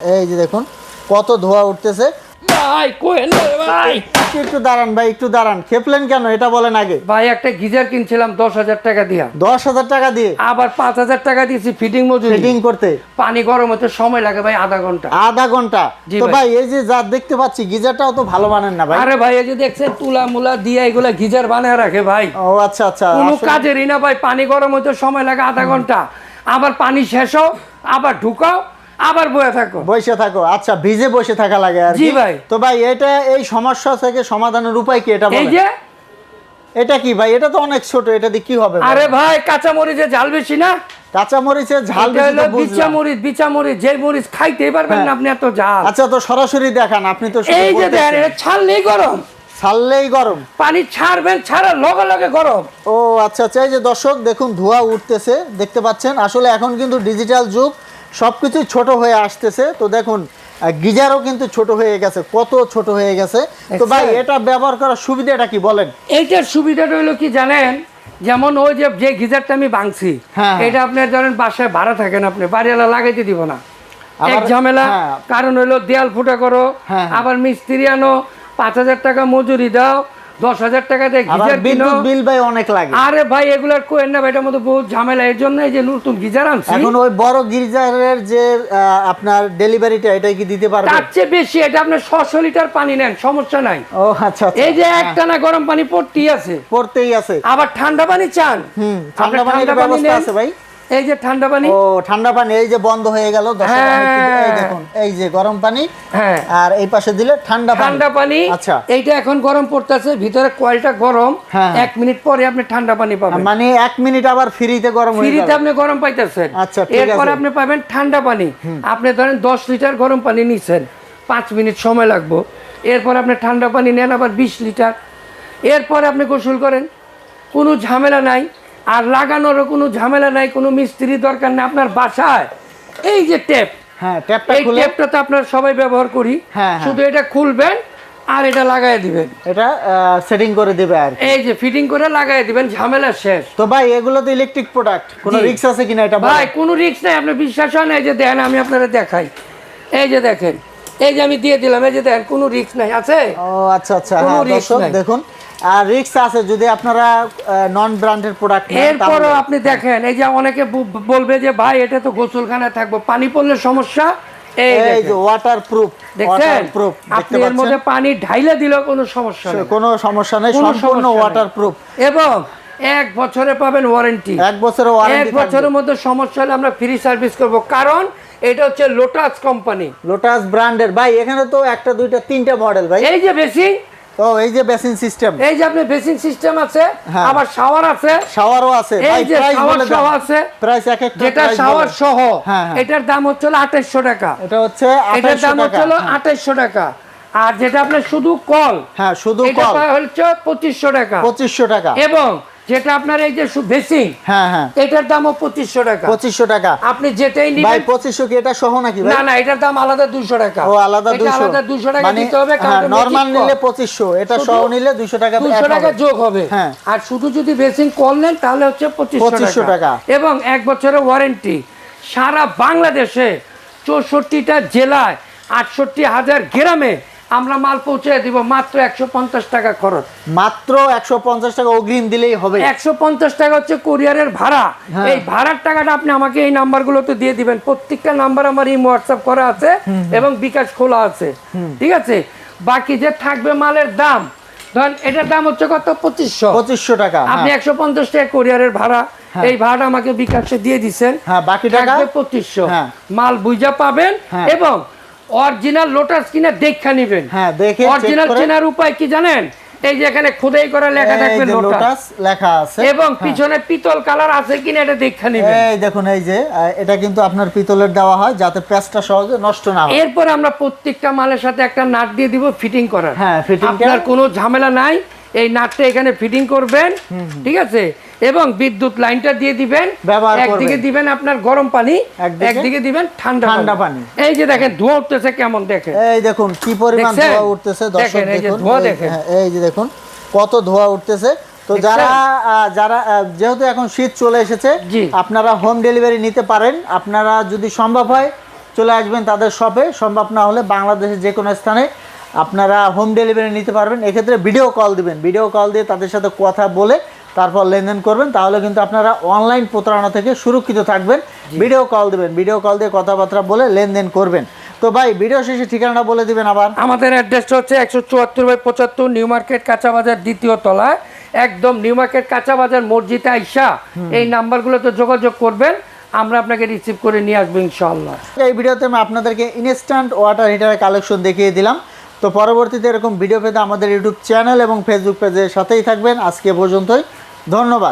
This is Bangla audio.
এই যে দেখুন কত ধোয়া উঠতেছে। ভাই কোয়েন ভাই। একটু একটু দাঁড়ান ভাই একটু দাঁড়ান। খেপলেন কেন? এটা বলেন আগে। ভাই একটা গিজার কিনছিলাম দশ হাজার টাকা দিয়া। দশ হাজার টাকা দিয়ে? আবার পাঁচ হাজার টাকা দিয়েছি ফিটিং মজুরি। ফিটিং করতে? পানি গরম হতে সময় লাগে ভাই আধা ঘণ্টা। আধা ঘণ্টা? তো ভাই। এই যে যা দেখতে পাচ্ছি গিজারটাও তো ভালো বানান না ভাই। আরে ভাই এই যে দেখছেন তুলা মুলা দিয়ে এগুলা গিজার বানায় রাখে ভাই। ও আচ্ছা আচ্ছা। কোনো কাজেরই না ভাই পানি গরম হতে সময় লাগে আধা ঘণ্টা। আবার পানি শেষ হোক আবার ঢুকাও আবার বয়ে থাকো। বসে থাকো। আচ্ছা ভিজে বসে থাকা লাগে আর জি কি। ভাই। তো ভাই এটা এই সমস্যা থেকে সমাধানের উপায় কি এটা এই যে? এটা কি ভাই? এটা তো অনেক ছোট এটা দিয়ে কি হবে আরে ভাই কাঁচা মরিচে ঝাল বেশি না? কাঁচা মরিচে ঝাল বেশি তো বিচা মরিচ বিচা মরিচ যে মরিচ খাইতেই পারবেন না হ্যাঁ। আপনি এত ঝাল। আচ্ছা তো সরাসরি দেখান আপনি তো এই যে দেখেন এটা ছাড়লেই গরম। ছাড়লেই গরম। পানি ছাড়বেন ছাড়ার লগে লগে গরম। ও আচ্ছা আচ্ছা এই যে দর্শক দেখুন ধোঁয়া উঠতেছে দেখতে পাচ্ছেন। আসলে এখন কিন্তু ডিজিটাল যুগ। সবকিছু ছোট হয়ে আসতেছে তো দেখুন গিজারও কিন্তু ছোট হয়ে গেছে কত ছোট হয়ে গেছে তো ভাই এটা ব্যবহার করার সুবিধাটা কি বলেন এইটার সুবিধাটা হলো কি জানেন যেমন ওই যে যে গিজারটা আমি ভাঙছি হ্যাঁ। এটা আপনার ধরেন বাসায় ভাড়া থাকেন আপনি বাড়িওয়ালা লাগাইতে দিব না এক ঝামেলা হ্যাঁ। কারণ হলো দেয়াল ফুটা করো হ্যাঁ। আবার মিস্ত্রি আনো পাঁচ হাজার টাকা মজুরি দাও দশ হাজার টাকা দিয়ে গিজার বিদ্যুৎ বিল ভাই অনেক লাগে। আরে ভাই এগুলার কোয়েন না ভাই, এটার মধ্যে বহুত ঝামেলা এর জন্য এই যে নতুন গিজার আনছি। এখন ওই বড় গিজারের যে আপনার ডেলিভারিটা এটা কি দিতে পারবে? তার চেয়ে বেশি এটা আপনি ছশো লিটার পানি নেন সমস্যা নাই। ও আচ্ছা আচ্ছা। এই যে একটানা গরম পানি পড়তেই আছে। পড়তেই আছে। আবার ঠান্ডা পানি চান? হুম ঠান্ডা পানির ব্যবস্থা আছে ভাই। এই যে ঠান্ডা পানি? ও ঠান্ডা পানি এই যে বন্ধ হয়ে গেল হ্যাঁ। দেখুন এই যে গরম পানি হ্যাঁ। আর এই পাশে দিলে ঠান্ডা পানি। ঠান্ডা পানি আচ্ছা। এইটা এখন গরম পড়তেছে ভিতরে কয়েলটা গরম হ্যাঁ। এক মিনিট পরে আপনি ঠান্ডা পানি পাবেন। মানে এক মিনিট আবার ফ্রিতে গরম হয়ে ফ্রিতে আপনি গরম পাইতেছেন। আচ্ছা, ঠিক এরপর আপনি পাবেন ঠান্ডা পানি। আপনি ধরেন দশ লিটার গরম পানি নিচ্ছেন পাঁচ মিনিট সময় লাগবে। এরপর আপনি ঠান্ডা পানি নেন আবার বিশ লিটার। এরপর আপনি গোসল করেন কোনো ঝামেলা নাই। আর লাগানোরও কোনো ঝামেলা নাই কোনো মিস্ত্রি দরকার নেই আপনার বাসায়। এই যে টেপ হ্যাঁ ট্যাপটা এই টেপটা তো আপনার সবাই ব্যবহার করি। হ্যাঁ, হ্যাঁ। শুধু এটা খুলবেন আর এটা লাগাই দিবেন। এটা সেটিং করে দিবে আর এই যে ফিটিং করে লাগাই দিবেন ঝামেলা শেষ। তো ভাই এগুলো তো ইলেকট্রিক প্রোডাক্ট কোনো। রিস্ক আছে কিনা এটা ভাই কোনো রিস্ক নাই আপনি বিশ্বাস হয় না এই যে দেখেন আমি আপনারা দেখাই। এই যে দেখেন এই যে আমি দিয়ে দিলাম এই যে দেখেন কোনো রিস্ক নাই আছে? ও আচ্ছা আচ্ছা। কোনো হ্যাঁ নাই। দেখুন আর রিস্ক আছে যদি আপনারা নন ব্র্যান্ডের প্রোডাক্ট এরপরও আপনি দেখেন এই যে অনেকে বলবে যে ভাই এটা তো গোসলখানায় থাকব। পানি পড়লে সমস্যা? এই এই যে ওয়াটার প্রুফ দেখছেন? প্রুফ আপনি এর মধ্যে পানি ঢাইলে দিলেও কোনো সমস্যা নেই। কোনো সমস্যা নেই সম্পূর্ণ ওয়াটার প্রুফ এবং এক বছরে পাবেন ওয়ারেন্টি এক বছরের এক বছরের মধ্যে সমস্যা হলে আমরা ফ্রি সার্ভিস করব। কারণ এটা হচ্ছে লোটাস কোম্পানি লোটাস ব্র্যান্ডের ভাই এখানে তো একটা দুইটা তিনটা মডেল ভাই। এই যে বেশি তো এই যে বেসিন সিস্টেম এই যে আপনি বেসিন সিস্টেম আছে হ্যাঁ। আবার শাওয়ার আছে। শাওয়ারও আছে। এই যে শাওয়ার সহ আছে প্রাইস এক একটা যেটা শাওয়ার সহ হ্যাঁ, হ্যাঁ। এটার দাম হচ্ছে 2800 টাকা। এটা হচ্ছে এটার দাম হচ্ছে টাকা আঠাইশশো টাকা। আর যেটা আপনার শুধু কল হ্যাঁ শুধু এটা হচ্ছে পঁচিশশো টাকা। পঁচিশশো টাকা। এবং যেটা আপনার এই যে বেসিং হ্যাঁ হ্যাঁ। এটার দামও পঁচিশশো টাকা। পঁচিশশো টাকা। আপনি যেটাই ভাই নিবেন পঁচিশশো কি এটা সহ নাকি না না এটার দাম আলাদা দুশো টাকা। ও আলাদা দুশো আলাদা দুশো টাকা মানে দিতে হবে নর্মাল নিলে পঁচিশশো এটা সহ নিলে দুশো টাকা দুশো টাকা যোগ হবে। হ্যাঁ। আর শুধু যদি বেসিং কল নেন তাহলে হচ্ছে পঁচিশশো 2500 টাকা টাকা। এবং এক বছরের ওয়ারেন্টি। সারা বাংলাদেশে চৌষট্টিটা জেলায় আটষট্টি হাজার গ্রামে আমরা মাল পৌঁছে দিব মাত্র একশো পঞ্চাশ টাকা খরচ। মাত্র একশো পঞ্চাশ টাকা অগ্রিম দিলেই হবে। একশো পঞ্চাশ টাকা হচ্ছে কুরিয়ারের ভাড়া। হ্যাঁ। এই ভাড়ার টাকাটা আপনি আমাকে এই নাম্বারগুলোতে দিয়ে দিবেন। প্রত্যেকটা নাম্বার আমার এই হোয়াটসঅ্যাপ করা আছে এবং বিকাশ খোলা আছে। ঠিক আছে? বাকি যে থাকবে মালের দাম ধরেন এটার দাম হচ্ছে কত? পঁচিশশো। পঁচিশশো টাকা আপনি হ্যাঁ। একশো পঞ্চাশ টাকা কোরিয়ারের ভাড়া। এই ভাড়াটা আমাকে বিকাশে দিয়ে দিচ্ছেন হ্যাঁ বাকি টাকা? পঁচিশশো। হ্যাঁ। মাল বুঝা পাবেন হ্যাঁ। এবং অরিজিনাল লোটাস কিনা দেখা নিবেন। হ্যাঁ দেখে অরিজিনাল চেনার উপায় কি জানেন? এই যে এখানে খোদাই করা লেখা থাকবে লোটাস। লোটাস লেখা আছে। এবং পিছনে পিতল কালার আছে কিনা এটা দেখা নিবেন। এই দেখুন এই যে এটা কিন্তু আপনার পিতলের দেওয়া হয় যাতে প্যাঁচটা সহজে নষ্ট না হয়। এরপর আমরা প্রত্যেকটা মালের সাথে একটা নাট দিয়ে দিব ফিটিং করার। হ্যাঁ, ফিটিং আপনার কোনো? ঝামেলা নাই এই নাটটা এখানে ফিটিং করবেন ঠিক আছে? এবং বিদ্যুৎ লাইনটা দিয়ে দিবেন ব্যবহার একদিকে দিবেন আপনার গরম পানি একদিকে দিবেন ঠান্ডা ঠান্ডা পানি। এই যে দেখেন ধোঁয়া উঠতেছে কেমন দেখেন? এই দেখুন কি পরিমাণ ধোঁয়া উঠতেছে দেখেন, এই যে ধোঁয়া দেখেন। হ্যাঁ, এই যে দেখুন কত ধোঁয়া উঠতেছে। তো যারা যারা যেহেতু এখন শীত চলে এসেছে আপনারা হোম ডেলিভারি নিতে পারেন। আপনারা যদি সম্ভব হয় চলে আসবেন তাদের শপে সম্ভব না হলে বাংলাদেশের যে কোনো স্থানে আপনারা হোম ডেলিভারি নিতে পারবেন। এক্ষেত্রে ভিডিও কল দিবেন। ভিডিও কল দিয়ে তাদের সাথে কথা বলে তারপর লেনদেন করবেন তাহলে কিন্তু আপনারা অনলাইন প্রতারণা থেকে সুরক্ষিত থাকবেন। ভিডিও কল দিবেন ভিডিও কল দিয়ে কথাবার্তা বলে লেনদেন করবেন। তো ভাই ভিডিও শেষে ঠিকানাটা বলে দিবেন আবার। আমাদের অ্যাড্রেসটা হচ্ছে একশো চুয়াত্তর বাই পঁচাত্তর নিউ মার্কেট কাঁচা বাজার দ্বিতীয় তলায়। একদম নিউ মার্কেট কাঁচা বাজার মসজিদে আইসা। এই নাম্বারগুলোতে যোগাযোগ করবেন আমরা আপনাকে রিসিভ করে নিয়ে আসব ইনশাআল্লাহ। এই ভিডিওতে আমি আপনাদেরকে ইনস্ট্যান্ট ওয়াটার হিটারের কালেকশন দেখিয়ে দিলাম। তো পরবর্তীতে এরকম ভিডিও পেতে আমাদের ইউটিউব চ্যানেল এবং ফেসবুক পেজের সাথেই থাকবেন। আজকে পর্যন্তই। ধন্যবাদ।